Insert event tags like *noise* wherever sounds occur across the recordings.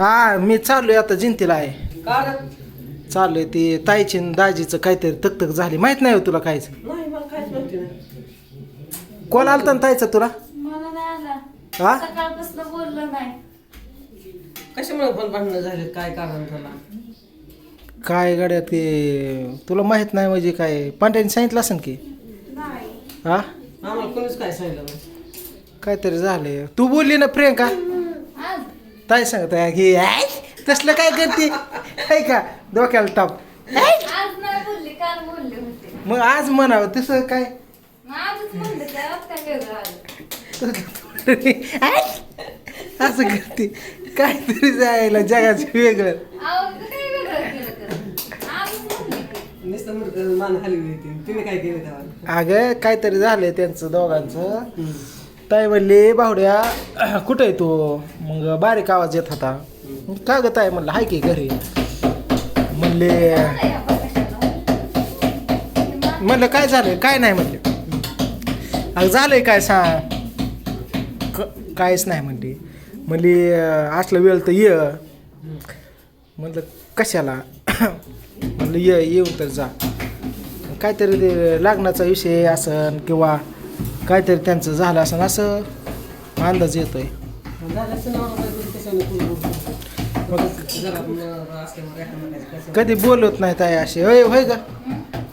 हा मी चाललोय आता जिंतीला आहे. का रे? चाललोय ते ताईची न दाजीचं काहीतरी तकतक झाली. माहीत नाही हो तुला काहीच. नाही मला काहीच माहिती नाही. कोण आलता ना ताईचा तुला? मला नाही आला. हा? सकाळपासून बोललं नाही. कशामुळे पण भांडणं झाले काय कारण त्याला? काय गाड्या ते तुला माहीत नाही म्हणजे काय? पांड्याने सांगितलं असेल की? नाही. हा? आम्हाला कोणीच काय सांगितलं नाही. काहीतरी झालंय. तू बोलली ना प्रियंका? ताई सांगत आहे की "आय, तसलं काय करते? आहे का डोक्याला ताप आज नाही बोलले काल बोलले होते. मग आज म्हणावं तसं काय? मग आजच म्हणले त्यात काय वेगळं आलं. आय, असं करते काहीतरी जायला जगाचं वेगळं. आवाज काय वेगळं केलं तर. आजच म्हणले की. नुसतं मुलगा मान हलवी होती. तिने काय केलं तेव्हा? अगं काहीतरी झालंय त्यांचं दोघांचं. ताई म्हणले बावड्या *clears throat* कुठं आहे तू? मग बारीक आवाज येत होता. का ग ताई? म्हणलं हाय की घरी. म्हणले म्हणलं काय झालं काय नाही म्हणले. अगं झालंय काय सांग. क- काहीच नाही म्हणली. म्हणली असलं वेळ तर ये. म्हणलं कशाला? *clears throat* म्हणलं ये येऊन तर जा. काहीतरी ते लग्नाचा विषय असन किंवा काहीतरी त्यांचं झालं असन असं अंदाज येतोय. असं कधी बोलत नाही ताई असे होय होय का?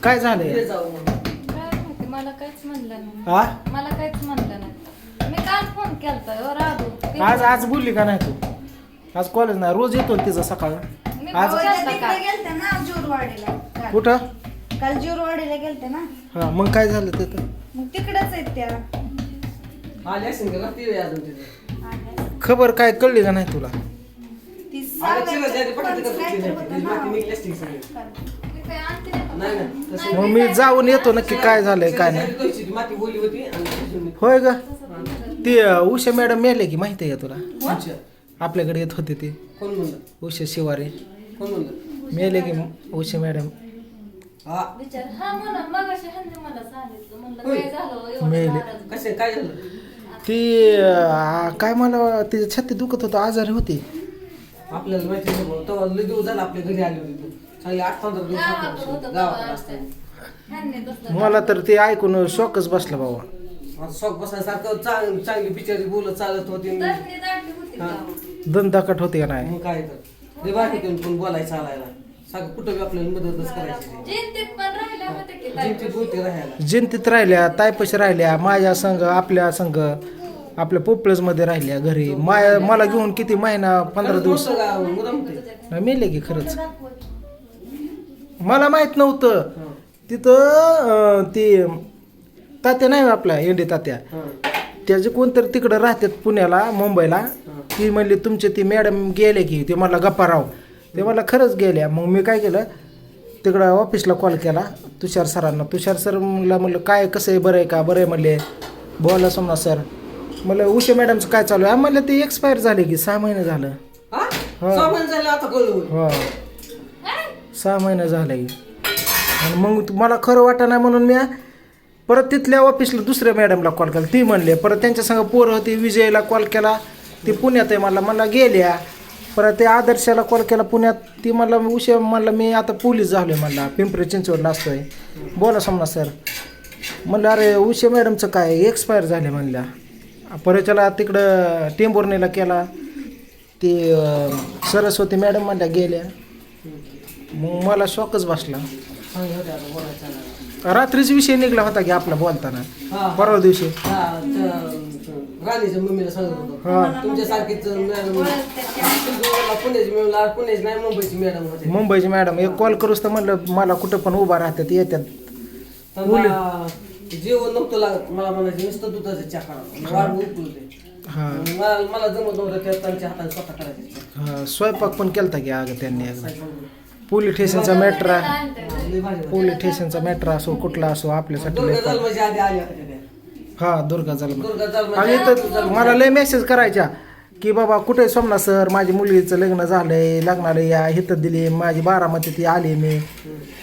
काय झालंय? जाऊ मग. काय माहिती मला काहीच म्हणलं नाही. हा मला काहीच म्हणलं नाही. मी काल फोन केलता ओ राधू. आज आज बोलली का नाही तू? आज कॉलेज नाही रोज येतो ना तिचं सकाळ. मी आज-. कुठं? काल जोरवाडीला गेलते ना. हा मग काय झालं तिथं? मग तिकडच आहेत त्या. आली असेल का? ती वेळ अजून तिथे? आल्या. खबर काय कळली का नाही तुला? ती आल्या काहीतरी होती. निघली सगळी. मी काय आणते नाही. नाही का? ना? तसं मग मी जाऊन येतो नक्की काय झालंय काय नाही. चिरा ज्याने ती माती बोली होती आणि तिथून निघ- होय ग. ती अं, उषा मॅडम मेले की माहिती आहे का तुला? आपल्याकडे येत होते ते. कोण म्हणलं? उषा शिवारे. कोण म्हणलं? मेले की उषा मॅडम. हा. विचार हा म्हणा मगाशी ह्यांनी मला सांगितलं. म्हणलं होय. काय झालं? एवढं मेले. नाराज? कसे काय झालं? ती अं, काय मला तिची छाती दुखत होतं आजारी होती. आपल्याला माहिती नाही भाऊ. तेव्हा लय दिवस झाला आपल्या घरी आली होती. तू चांगली आठ पंधरा दिवस गावाकडं झाले होतं गावाकडे तेव्हा असताना ह्यांनी तसलं मला तर ते ऐकून शॉकच बसला बाबा. आता शॉक बसण्यासारखं चांग चांगली बिचारी बोलत चालत होती. दाटली होती हा. गावात. दंदाकट होते का नाही? मग काय तर. कोण बोलायचं चालायला. सगळं कुठं बी आपल्याला मदतच करायची जयंतीत पण राहिल्या होत्या की राहायला. राहिल्या तायपशी राहिल्या माझ्या संघ आपल्या संघ आपल्या पोपळजमध्ये राहिल्या घरी. माया मला घेऊन किती महिना पंधरा दिवस? मोठं गाव, मुद्दाम ते. मेले की खरंच. मला माहीत नव्हतं. तिथं अं, ती तात्या नाही होय आपला इंडी तात्या. हं. त्याचे कोणतरी तिकडं राहतात पुण्याला मुंबईला ती म्हणली तुमचे ती मॅडम गेले की ते मला गप्पा राव. ते मला खरंच गेल्या. मग मी काय केलं तिकडं ऑफिसला कॉल केला तुषार सरांना. तुषार सरला म्हणलं काय कसं आहे? बरं आहे का? बरं आहे? म्हणले बोला समजा सर. म्हणलं उषा मॅडमचं काय चालू आहे? म्हणलं ते एक्सपायर झाले की सहा महिने झालं. हा? सहा महिने झाले झाले. आणि मग मला खरं वाटत नाही म्हणून मी परत तिथल्या ऑफिसला दुसऱ्या मॅडमला कॉल केला. ती म्हणले परत त्यांच्या संग पोरं होती विजयला कॉल केला. ती पुण्यात आहे. मला मला गेल्या. परत ते आदर्शाला कॉल केला पुण्यात ती मला उशा म्हणलं मी आता पोलीस झालोय म्हणला पिंपरी चिंचवडला असतोय. बोला समजा सर. म्हणलं अरे उषा मॅडमचं काय एक्सपायर झाले म्हणल्या. परत त्याला तिकडं टेंभुर्णीला केला. ते सरस्वती मॅडम म्हणल्या गेल्या. मग मला शॉकच बसला. रात्रीच विषय निघला होता की आपला बोलताना. परवा दिवशी. राणीच्या मम्मीला सांगत होतो. हा. तुमच्यासारखीच मॅडम पुण्याची मॅडम पुण्याची नाही मुंबईची मॅडम होते. मुंबईची मॅडम एक कॉल करूस तर म्हणलं मला कुठं पण उभा राहतात येतात. त्यांना जेवण नव्हतं लागत. मला म्हणायचे नुसतं दुधाचं चहा करा वाढ उकळते हा. मला मला जमत नव्हतं त्या त्यांच्या हाताने स्वतः करायचे. हा स्वयंपाक पण केलता की अगं त्यांनी पोलीस स्टेशनचा मॅट्रा. पोलीस स्टेशनचा मॅट्रा असो कुठला असो आपल्यासाठी दुर्गा लय जन्माच्या आधी आली होत्या त्या. हा दुर्गा दुर्गा आणि जन्माच्या तर मला लय मेसेज करायच्या की बाबा कुठे सोमनाथ सर माझी मुलीचं लग्न झालंय लग्नाला या हिथं दिली माझी बारामती ती आली मी.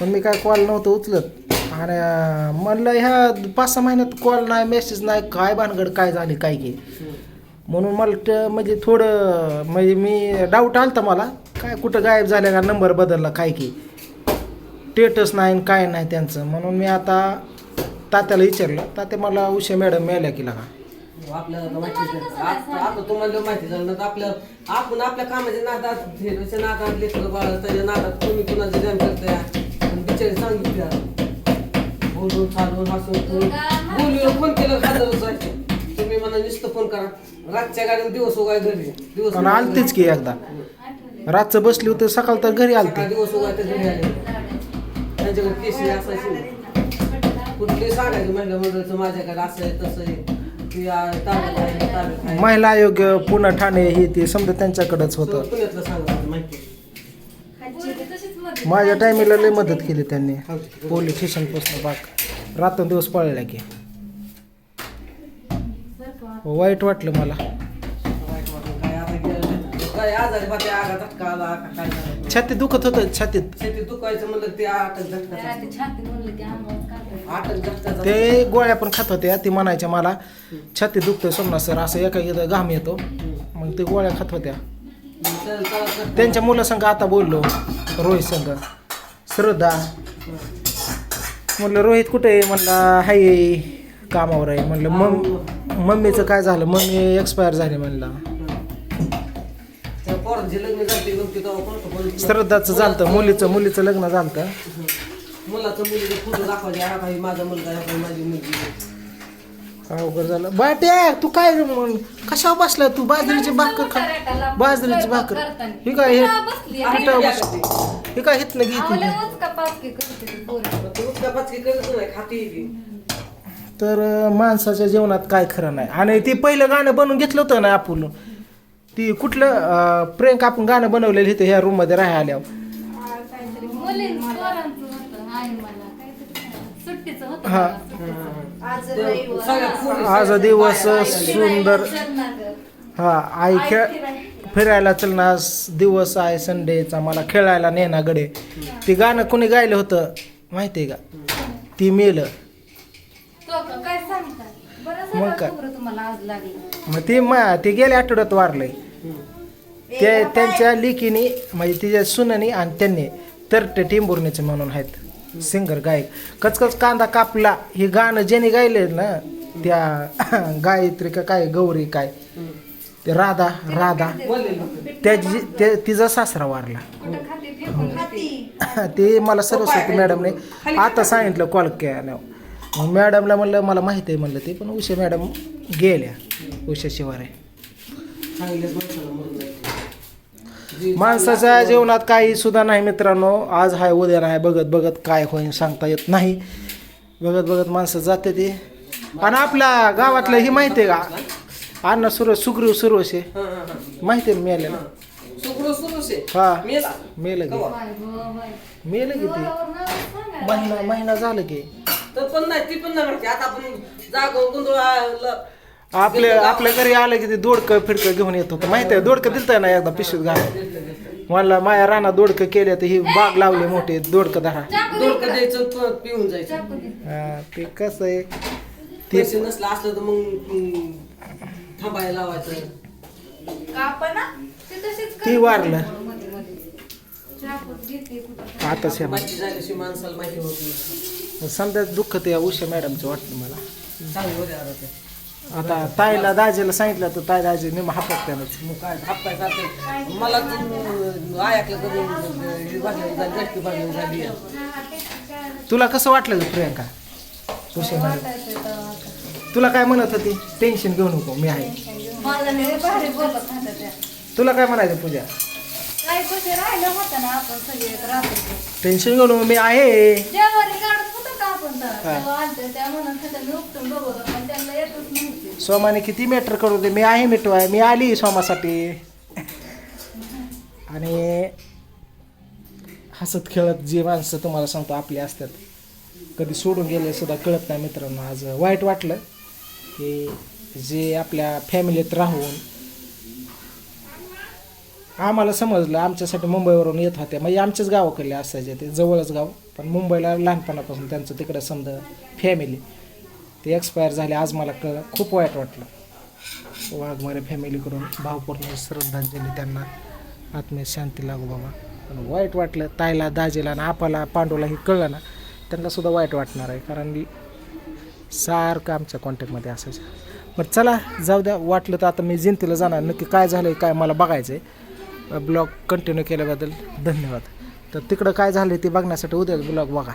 पण मी काय कॉल नव्हतं उचलत. आणि अं, म्हणलं ह्या पाच सहा महिन्यात कॉल नाही मेसेज नाही काय भानगड काय झाली काय की? म्हणून मला त- म्हणजे थोडं म्हणजे मी डाऊट आलता मला काय कुठं गायब झाल्या का? नंबर बदलला काय की? स्टेटस नाही आणि काय नाही त्यांचं. म्हणून मी आता तात्याला विचारलं तात्या मला उषा मॅडम मिळाल्या की लागा? आपल्याला माहितीच नाही. आता तुम्हाला माहिती झालं ना तर आपल्या आपण आपल्या कामाच्या नादात बाळ त्याच्या नादात तुम्ही कुणाचं ध्यान करताय आणि बिचारी सांगितलं. बोलून चालून हसून खेळून. बोलून फोन केलं खाजर जायचे तुम्ही मला नुसतं फोन करा. रातच्या दिवस उगाय घरी. दिवस पण आलतेच की एकदा. रातचं बसली होती सकाळ तर घरी आलते. दिवस उगाय घरी आले. त्यांच्याकडे केसरी असायची कुठले सांगायचं महिला मंडळाचं माझ्याकडे असं आहे तसं आहे. ती आ, ताब्यात आहे ताब्यात आहे. महिला आयोग पुणे ठाणे हे ते समजा त्यांच्याकडेच होतं. सगळं पुण्यातलं माहिती माझ्या टायमिंगला लय मदत केली त्यांनी. पोलीस स्टेशनपासून बाग. रात्रंदिवस पळल्या की. वाईट वाटलं मला. वाईट वाटलं काय? आता गेलं काय आजारी पाठी आगा धक्का आला का काय झालं छाती दुखत होतं छातीत. शेतीत दुखायचं म्हणलं ते आटक ती छाती म्हणलं की ते गोळ्या पण खात होत्या. ती म्हणायच्या मला छाती दुखतंय सोमनाथ सर असं एका एकदा घाम येतो. मग ते गोळ्या खात होत्या. त्यांच्या मुलासंग आता बोललो रोहित संघ श्रद्धा. म्हणलं रोहित कुठे आहे? म्हणला हाय कामावर आहे. म्हणलं मम मम्मीचं काय झालं? मम्मी एक्सपायर झाली म्हणला. श्रद्धाचं झालं मुलीचं मुलीचं लग्न झालं मुलाचं मुलीचे फोटो दाखवायचे. हा काही माझा मुलगा हा काही माझी मुलगी अवघड झालं. बाट्या तू काय रे मग? कशावर बसला तू? बाजरीची भाकर खा. बाजरीची भाकर. ही काय हे? कुठं हे काय हित नाही उचका पाचकी करत खाती ती. तर अं, माणसाच्या जीवनात काय खरं नाही. आणि ते पहिलं गाणं बनवून घेतलं होतं ना आपण ती कुठलं अं, प्रियंका आपण गाणं बनवलेलं इथं ह्या रूममध्ये राहायला आल्यावर काहीतरी मुलीं पोरांचं होतं आई मला काहीतरी सुट्टीचं होतं हा. आज ते रविवार. आज दिवस सुंदर चल ना. हा आई खेळ फिरायला चलना दिवस आहे संडेचा मला खेळायला नेना गडे ते गाणं कोणी गायलं होतं माहितीये का ती मेलं तो का काय सांगता बरं मग काय? खबरं तुम्हाला आज लागली मग ते मा ते गेल्या आठवड्यात वारलंय ते त्यांच्या लिकीने म्हणजे तिच्या सुनानी आणि त्यांनी तरटे टिंबुर्णीचे म्हणून आहेत सिंगर गायक. कचकच कांदा कापला. हे गाणं ज्याने गायले ना त्या *coughs* गायत्री का काय गौरी काय ते राधा राधा. त्याची ते तिचा सासरा वारला. ते मला सरस्वती मॅडमने आता सांगितलं कॉल केल्यावर. मग मॅडमला म्हणलं मला माहिती आहे म्हणलं ते पण उषा मॅडम गेल्या. उषा शिवारे चांगल्याच माणसाला मरून जायचं. माणसाच्या जीवनात काही सुद्धा नाही मित्रांनो. आज हाय उद्या नाही. बघत बघत काय होईल सांगता येत नाही. बघत बघत माणसं जाते ते. आणि आपल्या गावातलं ही माहिती आहे का? अण्णा सुर सुग्रीव सुरवशे हा, हा, हा. माहिती आहे ना मेलेलं. हा. मेला. मेलं की. मेलं की ते. महिना महिना झालं की. तर पण नाही ती पण नाही आता आपण जागो गोंधळ आपल्या आपल्या घरी आलं की ते दोडकं फिडकं घेऊन येत होतं माहिती आहे दोडकं दिलतं ना एकदा पिशवीत घालून मला माया राणा दोडकं केले तर ही बाग लावली मोठी दोडकं धरा चाकू दे दोडकं. द्यायचं पिऊन जायचं. हा, ते कसं आहे ते पैसे नसलं असलं तर मग थांबायला लावायचं कापा ना ते वारलं. मध्ये मध्ये. चाकू घेते कुठं. आता झाल्याशी माणसाला माहिती होत नाही समजा दुःख ते उषा मॅडमचं वाटलं मला चांगलं होते आता ते आता ताईला दाजीला सांगितलं तर ताई दाजी निम हातात त्यानंच मग काय हापकाय सारखं. मला तू झाली झाली. तुला कसं वाटलं गं प्रियंका? आता. तुला काय म्हणत होती? टेन्शन घेऊ नको मी आहे. मला लय भारी बोलत होत्या त्या. तुला काय म्हणायचं पूजा? काही कसे राहिलं होतं ना आपण सगळे राहतो टेन्शन घेऊ नको मी आहे. आपण तर तेव्हा आलते त्या म्हणत होत्या मी उपटून बघू पण त्यांना येतच नव्हते. सोमाने किती मॅटर करू दे? मी आहे मिठवाय मी आली सोमासाठी. *laughs* आणि हसत खेळत जी माणसं तुम्हाला सांगतो आपली असतात. कधी सोडून गेले सुद्धा कळत नाही मित्रांनो. आज वाईट वाटलं की जे आपल्या फॅमिलीत राहून आम्हाला समजलं आमच्यासाठी मुंबईवरून येत होत्या. म्हणजे आमच्याच गावाकडले असायचे ते जवळच गाव. पण मुंबईला लहानपणापासून त्यांचं तिकडं समजा फॅमिली ते एक्सपायर झाले आज मला कळलं खूप वाईट वाटलं. वाघमारे फॅमिलीकडून भावपूर्ण श्रद्धांजली त्यांना. आत्मीय शांती लागू बाबा. पण वाईट वाटलं ताईला दाजीला आणि आपाला पांडूला हे कळलं ना त्यांना सुद्धा वाईट वाटणार आहे. कारण की सारखं आमच्या कॉन्टॅक्टमध्ये असायचं. मग चला जाऊ द्या. वाटलं तर आता मी जिंतीला जाणार. नक्की काय झालं आहे काय मला बघायचं आहे ब्लॉग कंटिन्यू केल्याबद्दल धन्यवाद. तर तिकडं काय झालं ते बघण्यासाठी उद्याच ब्लॉग बघा.